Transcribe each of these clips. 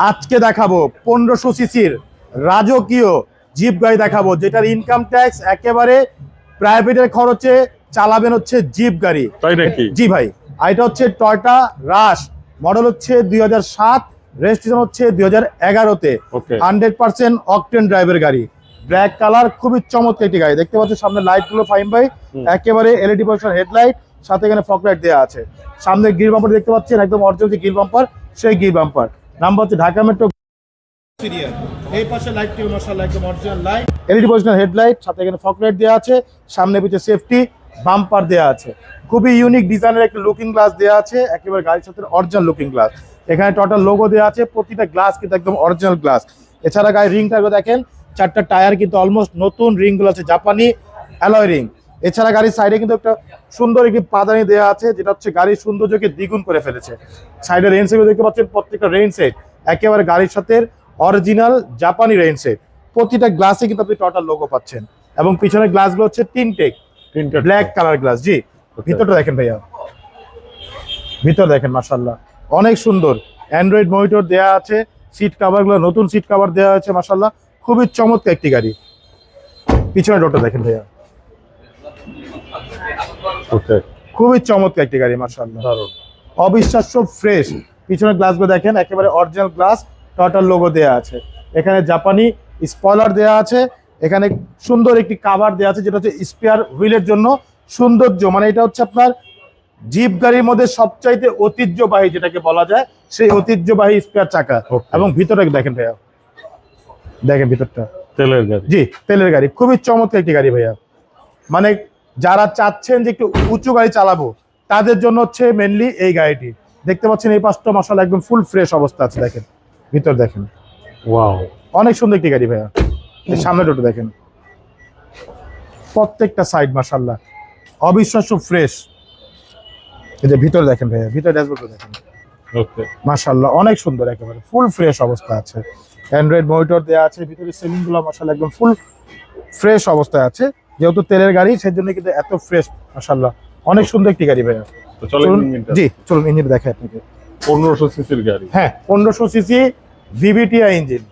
আজকে দেখাবো পনেরোশো সিসির রাজকীয় জিপ গাড়ি দেখাবো যেটার ইনকাম ট্যাক্স একেবারে প্রাইভেটের খরচে চালাবেন হচ্ছে জিপ গাড়ি। তাই নাকি? জি ভাই আর এটা হচ্ছে টয়টা রাশ মডেল হচ্ছে দুই হাজার সাত রেজিস্ট্রেশন হচ্ছে দুই হাজার এগারোতে। হান্ড্রেড পার্সেন্ট অকটেন ড্রাইভের গাড়ি। ব্ল্যাক কালার খুবই চমৎকার একটি গাড়ি। দেখতে পাচ্ছেন সামনে লাইটগুলো ফাইন ভাই। একেবারে এলইডি পজিশন হেডলাইট সাথে এখানে ফক লাইট দেওয়া আছে। সামনে গির বাম্পার দেখতে পাচ্ছেন একদম অরিজিনাল যে গির বাম্পার সেই গির বাম্পার নাম্বার হচ্ছে ঢাকা মেট্রো এই পাশে লাইটটি একদম original light LED position headlight সাথে এখানে ফক লাইট দেওয়া আছে সামনে পিছে সেফটি বাম্পার দেওয়া আছে। খুবই ইউনিক ডিজাইনের একটা লুকিং গ্লাস দেওয়া আছে একেবারে গাড়ির সাথে অরিজিনাল লুকিং গ্লাস এখানে টোটাল লোগো দেওয়া আছে প্রতিটা গ্লাস কিন্তু একদম অরিজিনাল গ্লাস এছাড়া গাড়ির রিংটা দেখেন চারটা টায়ার কিন্তু অলমোস্ট নতুন রিংগুলো আছে জাপানি অ্যালয় রিং এছাড়া গাড়ির সাইডে কিন্তু একটা সুন্দর একটি পাদানি দেওয়া আছে যেটা হচ্ছে গাড়ির সৌন্দর্যকে দ্বিগুণ করে ফেলেছে। সাইডে রেন সেট দেখতে পাচ্ছেন প্রত্যেকটা রেন সেট একেবারে গাড়ির সাথে অরিজিনাল জাপানি রেন সেট প্রতিটা গ্লাসে কিন্তু আপনি টোটাল লোগো পাচ্ছেন। এবং পিছনের গ্লাসগুলো হচ্ছে তিনটেক তিনটা ব্ল্যাক কালার গ্লাস জি। ভিতরটা দেখেন ভাইয়া। ভিতর দেখেন মাশাল্লাহ অনেক সুন্দর। অ্যান্ড্রয়েড মনিটর দেওয়া আছে সিটগুলো নতুন সিট কভার দেওয়া আছে মাশাল্লাহ খুবই চমৎকার একটি গাড়ি। পিছনে ডোরটা দেখেন ভাইয়া। ওকে খুবই চমৎকার একটি গাড়ি মাশাল্লাহ দারুণ। অবিশ্বাস্য ফ্রেশ। পিছনের গ্লাসগুলো দেখেন একেবারে অরিজিনাল গ্লাস টটাল লোগো দেওয়া আছে। এখানে জাপানি স্পয়লার দেওয়া আছে এখানে সুন্দর একটি কাভার দেওয়া আছে যেটা হচ্ছে স্পেয়ার হুইলের জন্য সৌন্দর্য। মানে এটা হচ্ছে আপনার জিপ গাড়ির মধ্যে সবচাইতে ঐতিহ্যবাহী যেটাকে বলা যায় সেই ঐতিহ্যবাহী স্পেয়ার চাকা. এবং ভিতরে দেখেন ভাইয়া দেখেন ভিতরটা। তেলের গাড়ি। জি তেলের গাড়ি। খুবই চমৎকার একটি গাড়ি ভাইয়া। মানে যারা চাচ্ছেন যে একটু উঁচু গাড়ি চালাবো তাদের জন্য হচ্ছে মেনলি এই গাড়িটি। দেখতে পাচ্ছেন এই পাঁচটা মশলা একদম ফুল ফ্রেশ অবস্থা আছে দেখেন। ভিতর দেখেন। ওয়াও অনেক সুন্দর একটি গাড়ি ভাইয়া। সামনে দুটো দেখেন। প্রত্যেকটা সাইড মাসাল্লাহ অবিশ্বাস্য ফ্রেশ এই যে ভিতর দেখেন ভাইয়া ভিতর ড্যাশবোর্ড দেখেন। ওকে মাশাল্লাহ অনেক সুন্দর একেবারে। ফুল ফ্রেশ অবস্থা আছে। অ্যান্ড্রয়েড মনিটর দেওয়া আছে ভিতরে সিলিংগুলো মাশাল্লাহ একদম ফুল ফ্রেশ অবস্থায় আছে। যেহেতু তেলের গাড়ি সেই জন্য কিন্তু এত ফ্রেশ মাশাল্লাহ অনেক সুন্দর একটি গাড়ি ভাইয়া। চলুন জি চলুন ইঞ্জিন দেখে আপনাকে। পনেরোশো সিসির গাড়ি। হ্যাঁ পনেরোশো সিসি ভিভিটিআই ইঞ্জিন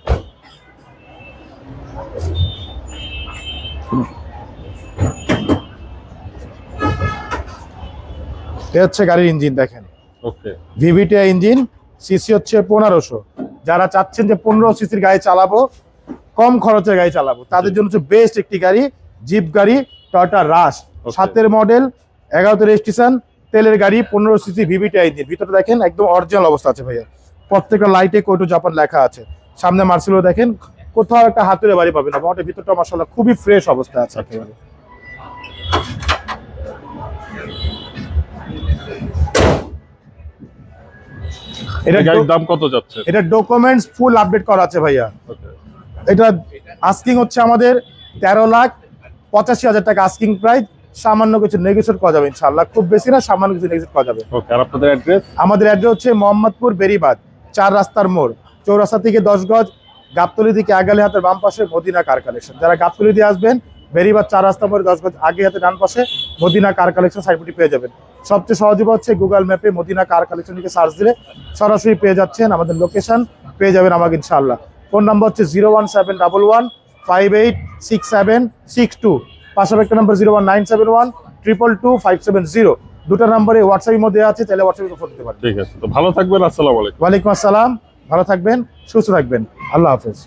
এ হচ্ছে গাড়ির ইঞ্জিন দেখেন। ওকে। ভিভিটিআই ইঞ্জিন সিসি হচ্ছে পনেরোশো। যারা চাচ্ছেন যে পনেরো সিসির গাড়ি চালাবো কম খরচের গাড়ি চালাবো তাদের জন্য হচ্ছে বেস্ট একটি গাড়ি জিপ গাড়ি টয়টা রাশ Okay. সাতের মডেল এগারোতে রেজিস্ট্রেশন তেলের গাড়ি পনেরো সিসি ভিভিটিআই ইঞ্জিন ভিতরে দেখেন একদম অরিজিনাল অবস্থা আছে ভাইয়া। প্রত্যেকটা লাইটে কোটো জাপান লেখা আছে। সামনে মার্সেলো দেখেন কোথাও একটা হাতুড়ে বাড়ি পাবেন না। মোটামুটি ভিতরটা মাসাল্লাহ খুবই ফ্রেশ অবস্থা আছে একেবারে এটা গাড়ির দাম কত যাচ্ছে? এটা ডকুমেন্টস ফুল আপডেট করা আছে ভাইয়া। এটা আস্কিং হচ্ছে আমাদের তেরো লাখ পঁচাশি হাজার টাকা আস্কিং প্রাইস সামান্য কিছু নেগোসিয়েট করা যাবে ইনশাল্লাহ খুব বেশি না সামান্য কিছু নেগোসিয়েট করা যাবে। ওকে আর আপনাদের অ্যাড্রেস আমাদের অ্যাড্রেস হচ্ছে মোহাম্মদপুর বেরিবাদ চার রাস্তার মোড় চৌরাস্তা থেকে দশ গজ গাবতলি থেকে আগালে হাতের বাম পাশে মদিনা কার কালেকশন যারা গাবতলি দিয়ে আসবেন বেরিবাদ চার রাস্তা মোড়ে দশ গজ আগে হাতে ডান পাশে মদিনা কার কালেকশন সাইটটি পেয়ে যাবেন। সবচেয়ে সহজ উপায় হচ্ছে গুগল ম্যাপে মদিনা কার কালেকশন লিখে সার্চ দিলে সরাসরি পেয়ে যাচ্ছেন আমাদের লোকেশন পেয়ে যাবেন আমাকে ইনশাআল্লাহ। ফোন নাম্বার হচ্ছে zero one seven double one five eight six seven six two পাশাপাশি একটা number zero one nine seven one triple two five seven zero দুটো নাম্বারে হোয়াটসঅ্যাপের মধ্যে আছে তাহলে হোয়াটসঅ্যাপে ফোন দিতে পারেন ঠিক আছে তো ভালো থাকবেন আসসালামু আলাইকুম। ওয়ালাইকুম আসসালাম ভালো থাকবেন সুস্থ থাকবেন। আল্লাহ হাফেজ।